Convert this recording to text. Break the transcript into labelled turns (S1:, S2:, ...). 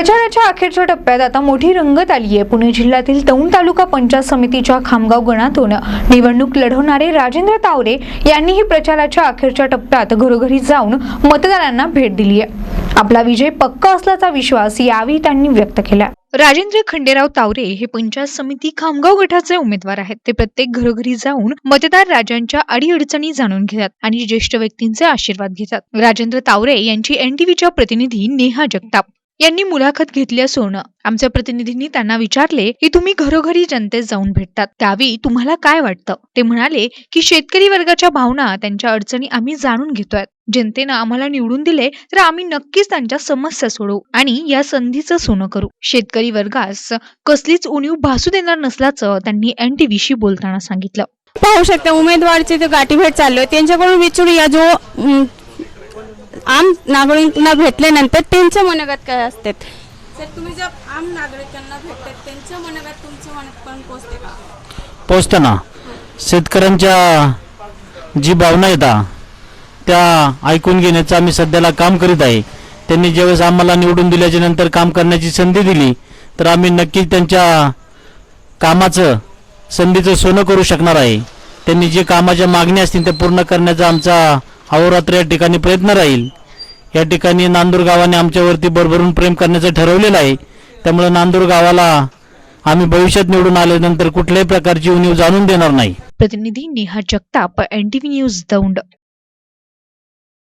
S1: प्रचाराच्या अखेरच्या टप्प्यात आता मोठी रंगत आली आहे पुणे जिल्ह्यातील दौंड तालुका पंचायत समितीच्या खामगाव गणातून निवडणूक लढवणारे राजेंद्र तावरे यांनीही प्रचाराच्या अखेरच्या टप्प्यात घरोघरी जाऊन मतदारांना भेट दिली आहे आपला विजय पक्का असल्याचा विश्वास यावेळी त्यांनी व्यक्त केला. राजेंद्र खंडेराव तावरे हे पंचायत समिती खामगाव गटाचे उमेदवार आहेत. ते प्रत्येक घरोघरी जाऊन मतदार राजांच्या अडीअडचणी जाणून घेतात आणि ज्येष्ठ व्यक्तींचे आशीर्वाद घेतात. राजेंद्र तावरे यांची एनटीव्हीच्या प्रतिनिधी नेहा जगताप. यांनी मुलाखत घेतली असून आमच्या प्रतिनिधींनी त्यांना विचारले की तुम्ही घरोघरी जनतेत जाऊन भेटतात. त्यावेळी तुम्हाला काय वाटतं? ते म्हणाले की शेतकरी वर्गाच्या भावना त्यांच्या अडचणी आम्ही जाणून घेतोय. जनतेनं आम्हाला निवडून दिले तर आम्ही नक्कीच त्यांच्या समस्या सोडवू आणि या संधीचं सोनं करू. शेतकरी वर्गास कसलीच उणीव भासू देणार नसल्याचं त्यांनी एनटीव्हीशी बोलताना सांगितलं.
S2: पाहू शकता उमेदवारची गाठीभेट चालू आहे त्यांच्याकडून विचारूया जो आम नागरिकांना भेटल्यानंतर त्यांच्या मनोगत काय असते? सर तुम्ही जर आम नागरिकांना भेटतात त्यांच्या मनोगत तुमच्या मनात पण पोचते का?
S3: पोचताना शेतकऱ्यांच्या जी भावना येतात त्या ऐकून घेण्याचं आम्ही सध्याला काम करीत आहे. त्यांनी ज्यावेळेस आम्हाला निवडून दिल्याच्या नंतर काम करण्याची संधी दिली तर आम्ही नक्कीच त्यांच्या कामाचं संधीचं सोनं करू शकणार आहे. त्यांनी जे कामाच्या मागण्या असतील त्या पूर्ण करण्याचा आमचा अहोरात्र या ठिकाणी प्रयत्न राहील. या ठिकाणी नांदूर गावाने आमच्यावरती भरभरून प्रेम करण्याचं ठरवलेलं आहे. त्यामुळे नांदूर गावाला आम्ही भविष्यात निवडून आल्यानंतर कुठल्याही प्रकारची उणीव जाणून देणार नाही.
S1: प्रतिनिधी नेहा जगताप एनटीव्ही न्यूज दौंड.